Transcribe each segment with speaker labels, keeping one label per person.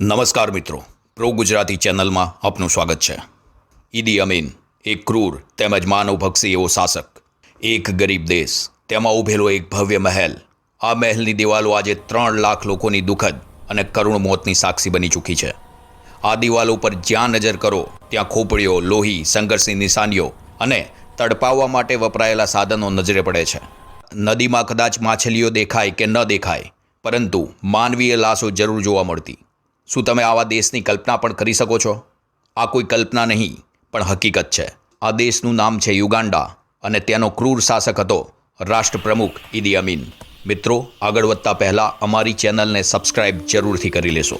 Speaker 1: નમસ્કાર મિત્રો. પ્રો ગુજરાતી ચેનલમાં આપનું સ્વાગત છે. ઈદી અમીન, એક ક્રૂર, તેમજ માનવભક્ષી એવો શાસક. એક ગરીબ દેશ, તેમાં ઉભેલો એક ભવ્ય મહેલ. આ મહેલની દિવાલો આજે ત્રણ લાખ લોકોની દુઃખદ અને કરુણ મોતની સાક્ષી બની ચૂકી છે. આ દિવાલો પર જ્યાં નજર કરો, ત્યાં ખોપડીઓ, લોહી, સંઘર્ષની નિશાનીઓ અને તડપાવવા માટે વપરાયેલા સાધનો નજરે પડે છે. નદીમાં કદાચ માછલીઓ દેખાય કે ન દેખાય, પરંતુ માનવીય લાશો જરૂર જોવા મળતી. શું તમે આવા દેશની કલ્પના પણ કરી શકો છો? આ કોઈ કલ્પના નહીં, પણ હકીકત છે. આ દેશનું નામ છે યુગાન્ડા અને તેનો ક્રૂર શાસક હતો રાષ્ટ્રપ્રમુખ ઇદી અમીન. મિત્રો, આગળ વધતા પહેલાં અમારી ચેનલને સબસ્ક્રાઇબ જરૂરથી કરી લેશો.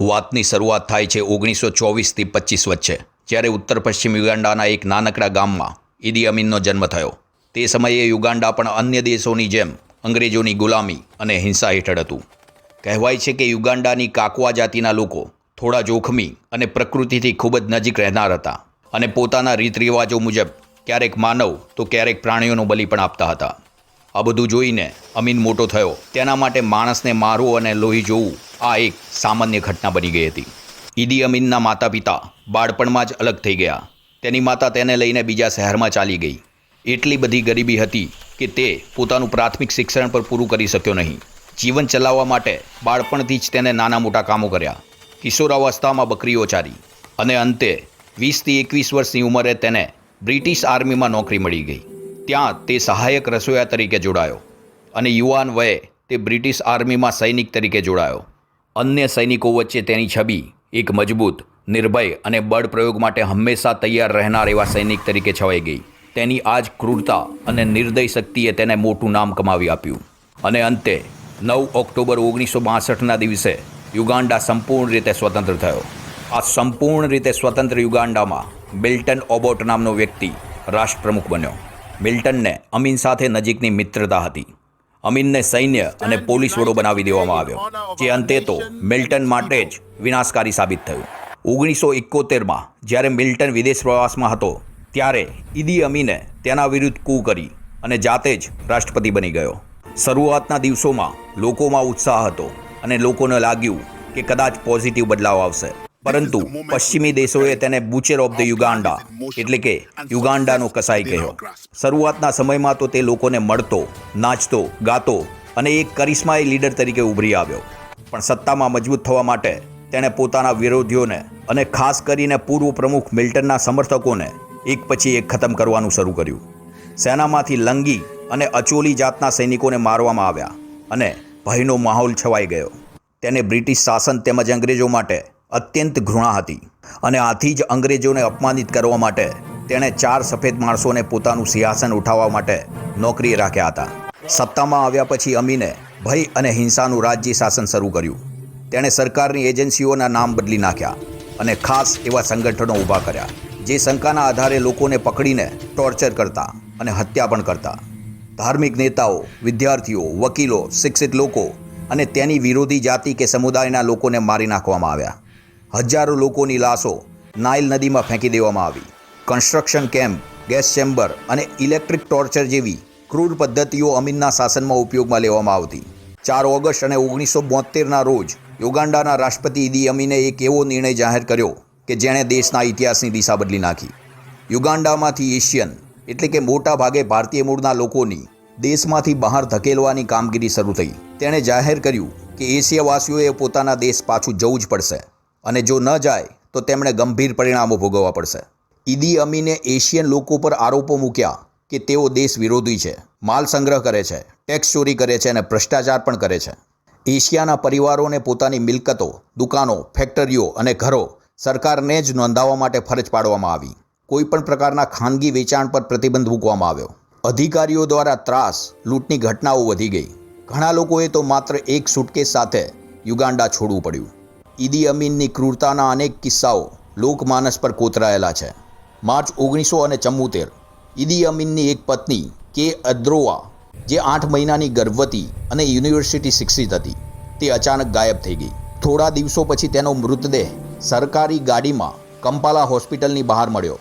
Speaker 1: વાતની શરૂઆત થાય છે ઓગણીસો ચોવીસથી પચીસ વચ્ચે, જ્યારે ઉત્તર પશ્ચિમ યુગાન્ડાના એક નાનકડા ગામમાં ઇદી અમીનનો જન્મ થયો. તે સમયે યુગાન્ડા પણ અન્ય દેશોની જેમ અંગ્રેજોની ગુલામી અને હિંસા હેઠળ હતું. કહેવાય છે કે યુગાન્ડાની કાકવા જાતિના લોકો થોડા જોખમી અને પ્રકૃતિથી ખૂબ જ નજીક રહેનાર હતા અને પોતાના રીત રિવાજો મુજબ ક્યારેક માનવ તો ક્યારેક પ્રાણીઓનો બલિ પણ આપતા હતા. આ બધું જોઈને અમીન મોટો થયો. તેના માટે માણસને મારવું અને લોહી જોવું આ એક સામાન્ય ઘટના બની ગઈ હતી. ઈદી અમીનના માતા પિતા બાળપણમાં જ અલગ થઈ ગયા. તેની માતા તેને લઈને બીજા શહેરમાં ચાલી ગઈ. એટલી બધી ગરીબી હતી કે તે પોતાનું પ્રાથમિક શિક્ષણ પર પૂરું કરી શક્યો નહીં. જીવન ચલાવવા માટે બાળપણથી જ તેને નાના મોટા કામો કર્યા. કિશોરાવસ્થામાં બકરીઓ ચારી અને અંતે વીસથી એકવીસ વર્ષની ઉંમરે તેને બ્રિટિશ આર્મીમાં નોકરી મળી ગઈ. ત્યાં તે સહાયક રસોઈયા તરીકે જોડાયો અને યુવાન વયે તે બ્રિટિશ આર્મીમાં સૈનિક તરીકે જોડાયો. અન્ય સૈનિકો વચ્ચે તેની છબી એક મજબૂત, નિર્ભય અને બળ પ્રયોગ માટે હંમેશા તૈયાર રહેનાર એવા સૈનિક તરીકે છવાઈ ગઈ. તેની આ જ ક્રૂરતા અને નિર્દય શક્તિએ તેને મોટું નામ કમાવી આપ્યું. અને અંતે નવ ઓક્ટોબર ઓગણીસો બાસઠના દિવસે યુગાન્ડા સંપૂર્ણ રીતે સ્વતંત્ર થયો. આ સંપૂર્ણ રીતે સ્વતંત્ર યુગાન્ડામાં મિલ્ટન ઓબોટ નામનો વ્યક્તિ રાષ્ટ્રપ્રમુખ બન્યો. મિલ્ટનને અમીન સાથે નજીકની મિત્રતા હતી. અમીનને સૈન્ય અને પોલીસ વડો બનાવી દેવામાં આવ્યો, જે અંતે તો મિલ્ટન માટે જ વિનાશકારી સાબિત થયું. ઓગણીસો એકોતેરમાં જ્યારે મિલ્ટન વિદેશ પ્રવાસમાં હતો, ત્યારે ઈદી અમીને તેના વિરુદ્ધ કૂ કરી અને જાતે જ રાષ્ટ્રપતિ બની ગયો. શરૂઆતના દિવસોમાં લોકોમાં ઉત્સાહ હતો અને લોકોને લાગ્યું કે કદાચ પોઝિટિવ બદલાવ આવશે. પરંતુ પશ્ચિમી દેશોએ તેને બુચેર ઓફ ધ યુગાન્ડા એટલે કે યુગાન્ડાનો કસાઈ કહ્યો. શરૂઆતના સમયમાં તો તે લોકોને મળતો નાચતો ગાતો અને એક કરિશ્માઈ લીડર તરીકે ઉભરી આવ્યો. પણ સત્તામાં મજબૂત થવા માટે તેણે પોતાના વિરોધીઓને અને ખાસ કરીને પૂર્વ પ્રમુખ મિલ્ટનના સમર્થકોને એક પછી એક ખતમ કરવાનું શરૂ કર્યું. સેનામાંથી લંગી અને અચોલી જાતના સૈનિકોને મારવામાં આવ્યા અને ભયનો માહોલ છવાઈ ગયો. તેને બ્રિટિશ શાસન તેમજ અંગ્રેજો માટે અત્યંત ઘૃણા હતી અને આથી જ અંગ્રેજોને અપમાનિત કરવા માટે તેણે ચાર સફેદ માણસોને પોતાનું સિંહાસન ઉઠાવવા માટે નોકરીએ રાખ્યા હતા. સત્તામાં આવ્યા પછી અમીને ભય અને હિંસાનું રાજ્ય શાસન શરૂ કર્યું. તેણે સરકારની એજન્સીઓના નામ બદલી નાખ્યા અને ખાસ એવા સંગઠનો ઊભા કર્યા, જે શંકાના આધારે લોકોને પકડીને ટોર્ચર કરતા અને હત્યા પણ કરતા. ધાર્મિક નેતાઓ, વિદ્યાર્થીઓ, વકીલો, શિક્ષિત લોકો અને તેની વિરોધી જાતિ કે સમુદાયના લોકોને મારી નાખવામાં આવ્યા. હજારો લોકોની લાશો નાઇલ નદીમાં ફેંકી દેવામાં આવી. કન્સ્ટ્રક્શન કેમ્પ, ગેસ ચેમ્બર અને ઇલેક્ટ્રિક ટોર્ચર જેવી ક્રૂર પદ્ધતિઓ અમીનના શાસનમાં ઉપયોગમાં લેવામાં આવતી. ચાર ઓગસ્ટ અને ઓગણીસો બોતેરના રોજ યુગાન્ડાના રાષ્ટ્રપતિ ઇદી અમીને એક એવો નિર્ણય જાહેર કર્યો કે જેણે દેશના ઇતિહાસની દિશા બદલી નાખી. યુગાન્ડામાંથી એશિયન એટલે કે મોટા ભાગે ભારતીય મૂળના લોકોની દેશમાંથી બહાર ધકેલવાની કામગીરી શરૂ થઈ. તેણે જાહેર કર્યું કે એશિયાવાસીઓએ પોતાના દેશ પાછું જવું જ પડશે અને જો ન જાય, તો તેમણે ગંભીર પરિણામો ભોગવવા પડશે. ઈદી અમીને એશિયન લોકો પર આરોપો મૂક્યા કે તેઓ દેશ વિરોધી છે, માલ સંગ્રહ કરે છે, ટેક્સ ચોરી કરે છે અને ભ્રષ્ટાચાર પણ કરે છે. એશિયાના પરિવારોને પોતાની મિલકતો, દુકાનો, ફેક્ટરીઓ અને ઘરો સરકારને જ નોંધાવવા માટે ફરજ પાડવામાં આવી. કોઈપણ પ્રકારના ખાનગી વેચાણ પર પ્રતિબંધ મૂકવામાં આવ્યો. અધિકારીઓ દ્વારા ત્રાસ, લૂંટની ઘટનાઓ વધી ગઈ. ઘણા લોકોએ તો માત્ર એક સુટકેસ સાથે યુગાન્ડા છોડવું પડ્યું. ઈદી અમીનની ક્રૂરતાના અનેક કિસ્સાઓ લોકમાનસ પર કોતરાયેલા છે. માર્ચ ઓગણીસો અને ચમ્મોતેર ઈદી અમીનની એક પત્ની કે અદ્રોવા, જે આઠ મહિનાની ગર્ભવતી અને યુનિવર્સિટી શિક્ષિત હતી, તે અચાનક ગાયબ થઈ ગઈ. થોડા દિવસો પછી તેનો મૃતદેહ સરકારી ગાડીમાં કંપાલા હોસ્પિટલની બહાર મળ્યો.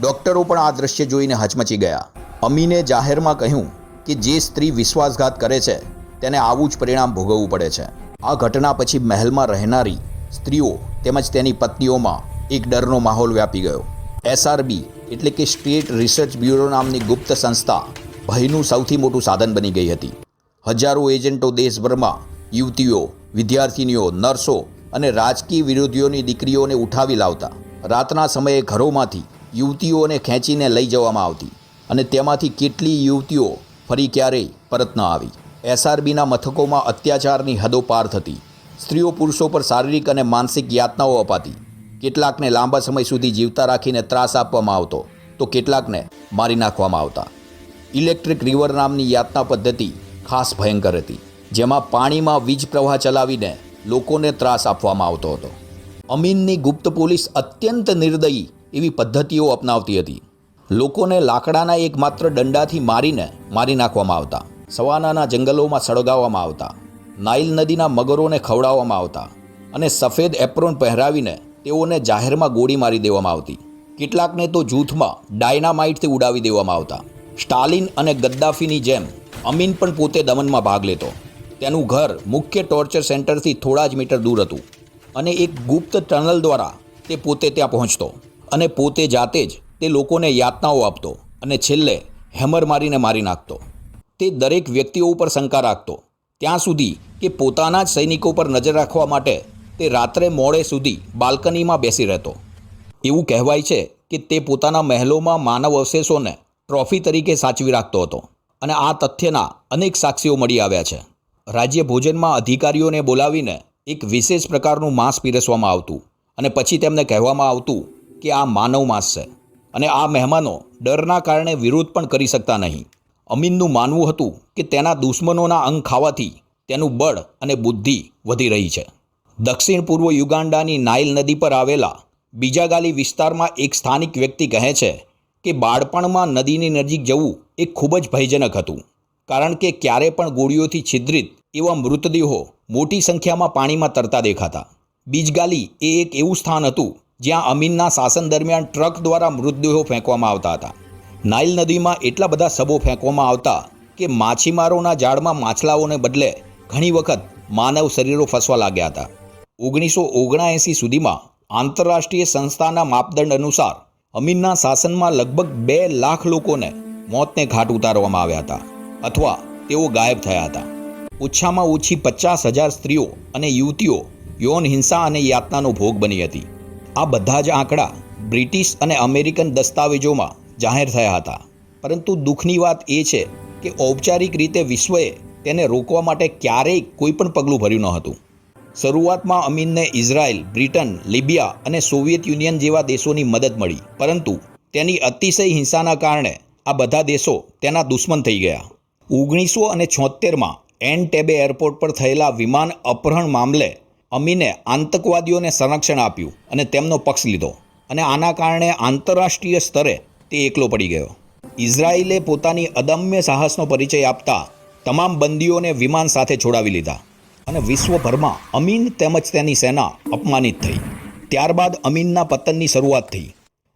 Speaker 1: ડૉક્ટરો પણ આ દ્રશ્ય જોઈને હચમચી ગયા. અમીને જાહેરમાં કહ્યું કે જે સ્ત્રી વિશ્વાસઘાત કરે છે, તેને આવું જ પરિણામ ભોગવવું પડે છે. આ ઘટના પછી મહેલમાં રહેનારી સ્ત્રીઓ તેમજ તેની પત્નીઓમાં એક ડરનો માહોલ વ્યાપી ગયો. એસઆરબી એટલે કે સ્ટેટ રિસર્ચ બ્યુરો નામની ગુપ્ત સંસ્થા ભયનું સૌથી મોટું સાધન બની ગઈ હતી. હજારો એજન્ટો દેશભરમાં યુવતીઓ, વિદ્યાર્થિનીઓ, નર્સો અને રાજકીય વિરોધીઓની દીકરીઓને ઉઠાવી લાવતા. રાતના સમયે ઘરોમાંથી યુવતીઓને ખેંચીને લઈ જવામાં આવતી અને તેમાંથી કેટલી યુવતીઓ ફરી ક્યારેય પરત ન આવી. એસઆરબીના મથકોમાં અત્યાચારની હદો પાર થતી. સ્ત્રીઓ પુરુષો પર શારીરિક અને માનસિક યાતનાઓ અપાતી. કેટલાકને લાંબા સમય સુધી જીવતા રાખીને ત્રાસ આપવામાં આવતો. તો કેટલાકને મારી નાખવામાં આવતા. ઇલેક્ટ્રિક રિવર નામની યાતના પદ્ધતિ ખાસ ભયંકર હતી, જેમાં પાણીમાં વીજ પ્રવાહ ચલાવીને લોકોને ત્રાસ આપવામાં આવતો હતો. અમીનની ગુપ્ત પોલીસ અત્યંત નિર્દયી એવી પદ્ધતિઓ અપનાવતી હતી. લોકોને લાકડાના એકમાત્ર દંડાથી મારીને મારી નાખવામાં આવતા. સવાનાના જંગલોમાં સળગાવવામાં આવતા. નાઇલ નદીના મગરોને ખવડાવવામાં આવતા. અને સફેદ એપ્રોન પહેરાવીને તેઓને જાહેરમાં ગોળી મારી દેવામાં આવતી. કેટલાકને તો જૂથમાં ડાયનામાઇટથી ઉડાવી દેવામાં આવતા. સ્ટાલિન અને ગદ્દાફીની જેમ અમીન પણ પોતે દમનમાં ભાગ લેતો. તેનું ઘર મુખ્ય ટોર્ચર સેન્ટરથી થોડા જ મીટર દૂર હતું. અને એક ગુપ્ત ટનલ દ્વારા તે પોતે ત્યાં પહોંચતો. અને પોતે જાતે જ તે લોકોને યાતનાઓ આપતો અને છેલ્લે હેમર મારીને મારી નાખતો. તે દરેક વ્યક્તિઓ ઉપર શંકા રાખતો. ત્યાં સુધી કે પોતાના જ સૈનિકો પર નજર રાખવા માટે તે રાત્રે મોડે સુધી બાલ્કનીમાં બેસી રહેતો. એવું કહેવાય છે કે તે પોતાના મહેલોમાં માનવ અવશેષોને ટ્રોફી તરીકે સાચવી રાખતો હતો અને આ તથ્યના અનેક સાક્ષીઓ મળી આવ્યા છે. રાજ્ય ભોજનમાં અધિકારીઓને બોલાવીને એક વિશેષ પ્રકારનું માંસ પીરસવામાં આવતું અને પછી તેમને કહેવામાં આવતું કે આ માનવ માંસ છે અને આ મહેમાનો ડરના કારણે વિરોધ પણ કરી શકતા નહીં. અમીનનું માનવું હતું કે તેના દુશ્મનોના અંગ ખાવાથી તેનું બળ અને બુદ્ધિ વધી રહી છે. દક્ષિણ પૂર્વ યુગાન્ડાની નાઇલ નદી પર આવેલા બીજાગાલી વિસ્તારમાં એક સ્થાનિક વ્યક્તિ કહે છે કે બાળપણમાં નદીની નજીક જવું એ ખૂબ જ ભયજનક હતું. કારણ કે ક્યારે પણ ગોળીઓથી છિદ્રિત એવા મૃતદેહો મોટી સંખ્યામાં પાણીમાં તરતા દેખાતા. બીજગાલી એ એક એવું સ્થાન હતું જ્યાં અમીનના શાસન દરમિયાન ટ્રક દ્વારા મૃતદેહો ફેંકવામાં આવતા હતા. નાઇલ નદીમાં એટલા બધા સબો ફેંકવામાં આવતા કે માછીમારોના જાળમાં માછલાઓને બદલે ઘણી વખત માનવ શરીરો ફસવા લાગ્યા હતા. ઓગણીસો ઓગણએંસી સુધીમાં આંતરરાષ્ટ્રીય સંસ્થાના માપદંડ અનુસાર અમીનના શાસનમાં લગભગ બે લાખ લોકોને મોતને ઘાટ ઉતારવામાં આવ્યા હતા અથવા તેઓ ગાયબ થયા હતા. ઓછામાં ઓછી પચાસ હજાર સ્ત્રીઓ અને યુવતીઓ યૌન હિંસા અને યાતનાનો ભોગ બની હતી. આ બધા જ આંકડા બ્રિટિશ અને અમેરિકન દસ્તાવેજોમાં જાહેર થયા હતા. પરંતુ દુઃખની વાત એ છે કે ઔપચારિક રીતે વિશ્વએ તેને રોકવા માટે ક્યારેય કોઈ પણ પગલું ભર્યું ન હતું. શરૂઆતમાં અમીનને ઇઝરાયલ, બ્રિટન, લિબિયા અને સોવિયત યુનિયન જેવા દેશોની મદદ મળી. પરંતુ તેની અતિશય હિંસાના કારણે આ બધા દેશો તેના દુશ્મન થઈ ગયા. ઓગણીસો અને છોતેરમાં એનટેબે એરપોર્ટ પર થયેલા વિમાન અપહરણ મામલે અમીને આતંકવાદીઓને સંરક્ષણ આપ્યું અને તેમનો પક્ષ લીધો અને આના કારણે આંતરરાષ્ટ્રીય સ્તરે તે એકલો પડી ગયો. ઇઝરાયેલે પોતાની અદમ્ય સાહસનો પરિચય આપતા તમામ બંદીઓને વિમાન સાથે છોડાવી લીધા અને વિશ્વભરમાં અમીન તેમજ તેની સેના અપમાનિત થઈ. ત્યારબાદ અમીનના પતનની શરૂઆત થઈ.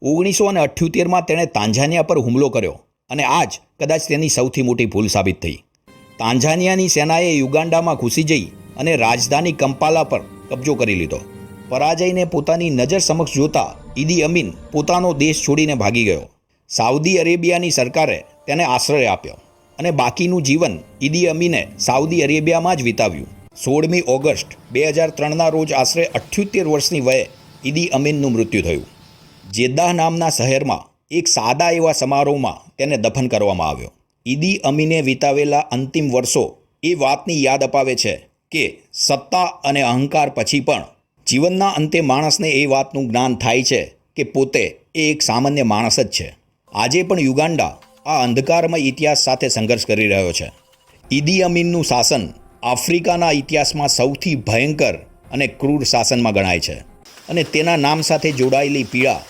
Speaker 1: ઓગણીસો અને અઠ્યોતેરમાં તેણે તાંઝાનિયા પર હુમલો કર્યો અને આ જ કદાચ તેની સૌથી મોટી ભૂલ સાબિત થઈ. તાંઝાનિયાની સેનાએ યુગાન્ડામાં ઘૂસી જઈ અને રાજધાની કંપાલા પર કબજો કરી લીધો. પરાજયને પોતાની નજર સમક્ષ જોતા ઈદી અમીન પોતાનો દેશ છોડીને ભાગી ગયો. સાઉદી અરેબિયાની સરકારે તેને આશ્રય આપ્યો અને બાકીનું જીવન ઈદી અમીને સાઉદી અરેબિયામાં જ વિતાવ્યું. સોળમી ઓગસ્ટ બે હજાર ત્રણના રોજ આશરે અઠ્યોતેર વર્ષની વયે ઈદી અમીનનું મૃત્યુ થયું. જેદ્દાહ નામના શહેરમાં એક સાદા એવા સમારોહમાં તેને દફન કરવામાં આવ્યો. ઈદી અમીને વિતાવેલા અંતિમ વર્ષો એ વાતની યાદ અપાવે છે કે સત્તા અને અહંકાર પછી પણ જીવનના અંતે માણસને એ વાતનું જ્ઞાન થાય છે કે પોતે એ એક સામાન્ય માણસ જ છે. આજે પણ યુગાન્ડા આ અંધકારમય ઇતિહાસ સાથે સંઘર્ષ કરી રહ્યો છે. ઈદી અમીનનું શાસન આફ્રિકાના ઇતિહાસમાં સૌથી ભયંકર અને ક્રૂર શાસનમાં ગણાય છે અને તેના નામ સાથે જોડાયેલી પીડા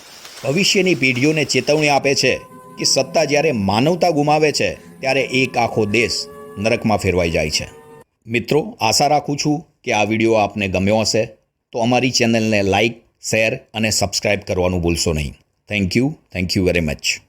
Speaker 1: ભવિષ્યની પેઢીઓને ચેતવણી આપે છે કે સત્તા જ્યારે માનવતા ગુમાવે છે, ત્યારે એક આખો દેશ નરકમાં ફેરવાઈ જાય છે. મિત્રો, આશા રાખું છું કે આ વીડિયો આપને ગમ્યો હશે. તો અમારી ચેનલને લાઇક શેર અને સબસ્ક્રાઇબ કરવાનું ભૂલશો નહીં. Thank you thank you very much